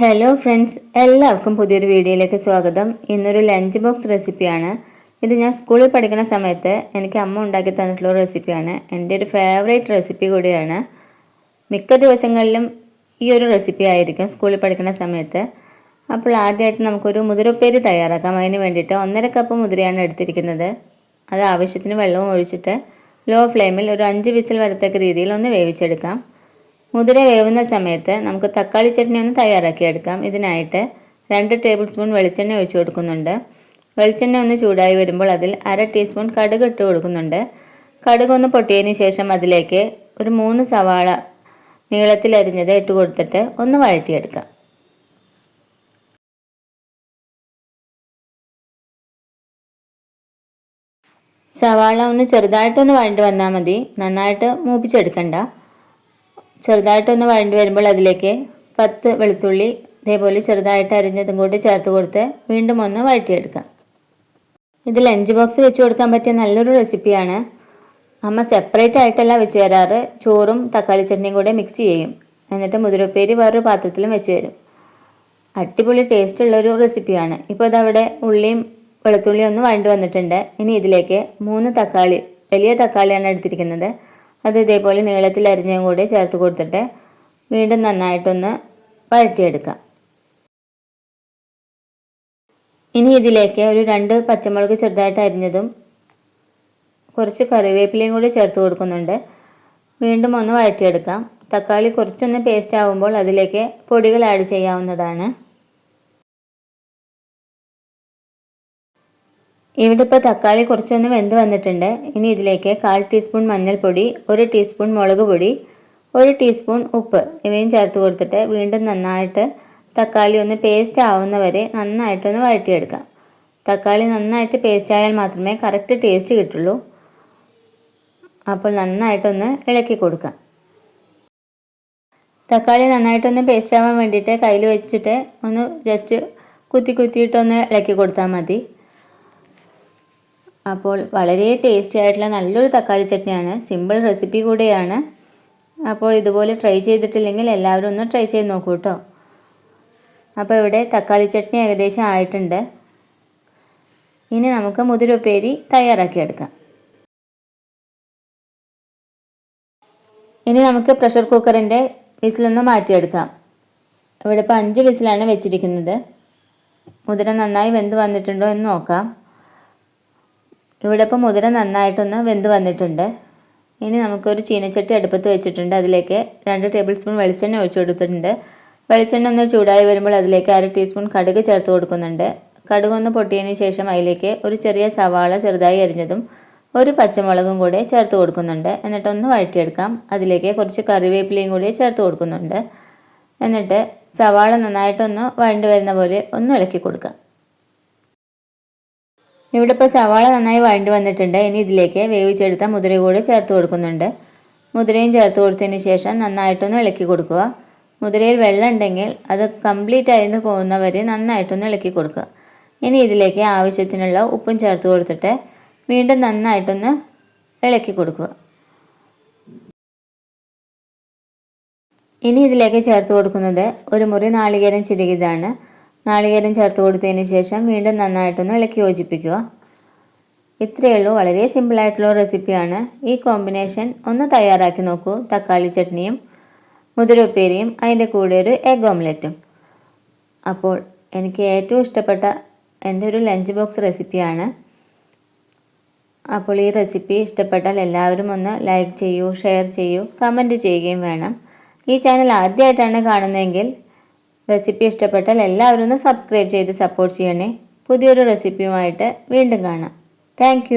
Hello friends എല്ലാവർക്കും പുതിയൊരു വീഡിയോയിലേക്ക് സ്വാഗതം. ഇന്നൊരു ലഞ്ച് ബോക്സ് റെസിപ്പിയാണ് ഇത് ഞാൻ സ്കൂളിൽ പഠിക്കുന്ന സമയത്ത് എനിക്ക് അമ്മ ഉണ്ടാക്കി തന്നിട്ടുള്ള റെസിപ്പിയാണ് എന്റെ ഒരു ഫേവറേറ്റ് റെസിപ്പി കൂടിയാണ്. മിക്ക ദിവസങ്ങളിലും ഈ ഒരു റെസിപ്പി ആയിരിക്കും സ്കൂളിൽ പഠിക്കുന്ന സമയത്ത്. അപ്പോൾ ആദ്യമായിട്ട് നമുക്കൊരു മുതിരപ്പേരി തയ്യാറാക്കാം. അതിന് വേണ്ടിയിട്ട് ഒന്നര കപ്പ് മുതിരയാണ് എടുത്തിരിക്കുന്നത്. അത് ആവശ്യത്തിന് വെള്ളവും ഒഴിച്ചിട്ട് ലോ ഫ്ലെയിമിൽ ഒരു അഞ്ച് വിസിൽ വരത്തക്ക രീതിയിൽ ഒന്ന് വേവിച്ചെടുക്കാം. മുതിര വേവുന്ന സമയത്ത് നമുക്ക് തക്കാളി ചട്നി ഒന്ന് തയ്യാറാക്കിയെടുക്കാം. ഇതിനായിട്ട് രണ്ട് ടേബിൾ സ്പൂൺ വെളിച്ചെണ്ണ ഒഴിച്ചു കൊടുക്കുന്നുണ്ട്. വെളിച്ചെണ്ണ ഒന്ന് ചൂടായി വരുമ്പോൾ അതിൽ അര ടീസ്പൂൺ കടുക് ഇട്ട് കൊടുക്കുന്നുണ്ട്. കടുക് ഒന്ന് പൊട്ടിയതിന് ശേഷം അതിലേക്ക് ഒരു മൂന്ന് സവാള നീളത്തിൽ അരിഞ്ഞത് ഇട്ട് കൊടുത്തിട്ട് ഒന്ന് വഴറ്റിയെടുക്കാം. സവാള ഒന്ന് ചെറുതായിട്ടൊന്ന് വഴണ്ടി വന്നാൽ മതി. നന്നായിട്ട് മൂപ്പിച്ചെടുക്കണ്ട. ചെറുതായിട്ടൊന്ന് വഴണ്ടി വരുമ്പോൾ അതിലേക്ക് പത്ത് വെളുത്തുള്ളി ഇതേപോലെ ചെറുതായിട്ട് അരിഞ്ഞതും കൂടി ചേർത്ത് കൊടുത്ത് വീണ്ടും ഒന്ന് വഴറ്റിയെടുക്കാം. ഇത് ലഞ്ച് ബോക്സ് വെച്ച് കൊടുക്കാൻ പറ്റിയ നല്ലൊരു റെസിപ്പിയാണ്. അമ്മ സെപ്പറേറ്റ് ആയിട്ടല്ല വെച്ച് തരാറ് ചോറും തക്കാളി ചട്നിയും കൂടെ മിക്സ് ചെയ്യും. എന്നിട്ട് മുതിരപ്പേരി വേറൊരു പാത്രത്തിലും വെച്ച് തരും അടിപൊളി ടേസ്റ്റ് ഉള്ളൊരു റെസിപ്പിയാണ് ഇപ്പോൾ ഇതവിടെ ഉള്ളിയും വെളുത്തുള്ളിയും ഒന്ന് വഴണ്ടി വന്നിട്ടുണ്ട്. ഇനി ഇതിലേക്ക് മൂന്ന് തക്കാളി വലിയ തക്കാളിയാണ് എടുത്തിരിക്കുന്നത്. അത് ഇതേപോലെ നീളത്തിൽ അരിഞ്ഞും കൂടി ചേർത്ത് കൊടുത്തിട്ട് വീണ്ടും നന്നായിട്ടൊന്ന് വഴറ്റിയെടുക്കാം. ഇനി ഇതിലേക്ക് ഒരു രണ്ട് പച്ചമുളക് ചെറുതായിട്ട് അരിഞ്ഞതും കുറച്ച് കറിവേപ്പിലയും കൂടി ചേർത്ത് കൊടുക്കുന്നുണ്ട്. വീണ്ടും ഒന്ന് വഴറ്റിയെടുക്കാം. തക്കാളി കുറച്ചൊന്ന് പേസ്റ്റ് ആവുമ്പോൾ അതിലേക്ക് പൊടികൾ ആഡ് ചെയ്യാവുന്നതാണ്. ഇവിടെ ഇപ്പോൾ തക്കാളി കുറച്ചൊന്ന് വെന്ത് വന്നിട്ടുണ്ട്. ഇനി ഇതിലേക്ക് കാൽ ടീസ്പൂൺ മഞ്ഞൾപ്പൊടി ഒരു ടീസ്പൂൺ മുളക് പൊടി ഒരു ടീസ്പൂൺ ഉപ്പ് ഇവയും ചേർത്ത് കൊടുത്തിട്ട് വീണ്ടും നന്നായിട്ട് തക്കാളി ഒന്ന് പേസ്റ്റ് ആവുന്നവരെ നന്നായിട്ടൊന്ന് വഴറ്റിയെടുക്കാം. തക്കാളി നന്നായിട്ട് പേസ്റ്റ് ആയാൽ മാത്രമേ കറക്റ്റ് ടേസ്റ്റ് കിട്ടുള്ളൂ. അപ്പോൾ നന്നായിട്ടൊന്ന് ഇളക്കി കൊടുക്കാം. തക്കാളി നന്നായിട്ടൊന്ന് പേസ്റ്റ് ആവാൻ വേണ്ടിയിട്ട് കയ്യിൽ വെച്ചിട്ട് ഒന്ന് ജസ്റ്റ് കുത്തി കുത്തിയിട്ടൊന്ന് ഇളക്കി കൊടുത്താൽ മതി. അപ്പോൾ വളരെ ടേസ്റ്റി ആയിട്ടുള്ള നല്ലൊരു തക്കാളി ചട്നിയാണ്. സിമ്പിൾ റെസിപ്പി കൂടെയാണ്. അപ്പോൾ ഇതുപോലെ ട്രൈ ചെയ്തിട്ടില്ലെങ്കിൽ എല്ലാവരും ഒന്ന് ട്രൈ ചെയ്ത് നോക്കൂ കേട്ടോ അപ്പോൾ ഇവിടെ തക്കാളി ചട്നി ഏകദേശം ആയിട്ടുണ്ട്. ഇനി നമുക്ക് മുതിരുപ്പേരി തയ്യാറാക്കിയെടുക്കാം ഇനി നമുക്ക് പ്രഷർ കുക്കറിന്റെ വിസിലൊന്ന് മാറ്റിയെടുക്കാം. ഇവിടെ ഇപ്പോൾ അഞ്ച് വിസിലാണ് വെച്ചിരിക്കുന്നത്. മുതിര നന്നായി വെന്ത് വന്നിട്ടുണ്ടോ എന്ന് നോക്കാം. ഇവിടെ ഇപ്പോൾ മുതിര നന്നായിട്ടൊന്ന് വെന്ത് വന്നിട്ടുണ്ട്. ഇനി നമുക്കൊരു ചീനച്ചട്ടി അടുപ്പത്ത് വെച്ചിട്ടുണ്ട്. അതിലേക്ക് രണ്ട് ടേബിൾ സ്പൂൺ വെളിച്ചെണ്ണ ഒഴിച്ചു കൊടുത്തിട്ടുണ്ട്. വെളിച്ചെണ്ണ ഒന്ന് ചൂടായി വരുമ്പോൾ അതിലേക്ക് അര ടീസ്പൂൺ കടുക് ചേർത്ത് കൊടുക്കുന്നുണ്ട്. കടുക് ഒന്ന് പൊട്ടിയതിന് ശേഷം അതിലേക്ക് ഒരു ചെറിയ സവാള ചെറുതായി അരിഞ്ഞതും ഒരു പച്ചമുളകും കൂടെ ചേർത്ത് കൊടുക്കുന്നുണ്ട്. എന്നിട്ടൊന്ന് വഴറ്റിയെടുക്കാം. അതിലേക്ക് കുറച്ച് കറിവേപ്പിലയും കൂടി ചേർത്ത് കൊടുക്കുന്നുണ്ട്. എന്നിട്ട് സവാള നന്നായിട്ടൊന്ന് വഴണ്ടി വരുന്ന പോലെ ഒന്ന് ഇളക്കി കൊടുക്കാം. ഇവിടെ ഇപ്പോൾ സവാള നന്നായി വഴണ്ടി വന്നിട്ടുണ്ട്. ഇനി ഇതിലേക്ക് വേവിച്ചെടുത്ത മുതിര കൂടി ചേർത്ത് കൊടുക്കുന്നുണ്ട്. മുതിരയും ചേർത്ത് കൊടുത്തതിന് ശേഷം നന്നായിട്ടൊന്ന് ഇളക്കി കൊടുക്കുക. മുതിരയിൽ വെള്ളം ഉണ്ടെങ്കിൽ അത് കംപ്ലീറ്റ് ആയിട്ട് പോകുന്നവരെ നന്നായിട്ടൊന്ന് ഇളക്കി കൊടുക്കുക. ഇനി ഇതിലേക്ക് ആവശ്യത്തിനുള്ള ഉപ്പും ചേർത്ത് കൊടുത്തിട്ട് വീണ്ടും നന്നായിട്ടൊന്ന് ഇളക്കി കൊടുക്കുക. ഇനി ഇതിലേക്ക് ചേർത്ത് കൊടുക്കുന്നത് ഒരു മുറി നാളികേരം ചിരകിയതാണ്. നാളികേരം ചേർത്ത് കൊടുത്തതിന് ശേഷം വീണ്ടും നന്നായിട്ടൊന്ന് ഇളക്കി യോജിപ്പിക്കുക. ഇത്രയേ ഉള്ളൂ. വളരെ സിമ്പിളായിട്ടുള്ള റെസിപ്പിയാണ് ഈ കോമ്പിനേഷൻ ഒന്ന് തയ്യാറാക്കി നോക്കൂ. തക്കാളി ചട്നിയും മുതിരുപ്പേരിയും അതിന്റെ കൂടെ ഒരു എഗ് ഓംലെറ്റും അപ്പോൾ എനിക്ക് ഏറ്റവും ഇഷ്ടപ്പെട്ട എന്റെ ഒരു ലഞ്ച് ബോക്സ് റെസിപ്പിയാണ് അപ്പോൾ ഈ റെസിപ്പി ഇഷ്ടപ്പെട്ടാൽ എല്ലാവരും ഒന്ന് ലൈക്ക് ചെയ്യൂ ഷെയർ ചെയ്യൂ കമന്റ് ചെയ്യുകയും വേണം. ഈ ചാനൽ ആദ്യമായിട്ടാണ് കാണുന്നതെങ്കിൽ റെസിപ്പി ഇഷ്ടപ്പെട്ടാൽ എല്ലാവരും ഒന്ന് സബ്സ്ക്രൈബ് ചെയ്ത് സപ്പോർട്ട് ചെയ്യണേ. പുതിയൊരു റെസിപ്പിയുമായിട്ട് വീണ്ടും കാണാം. താങ്ക്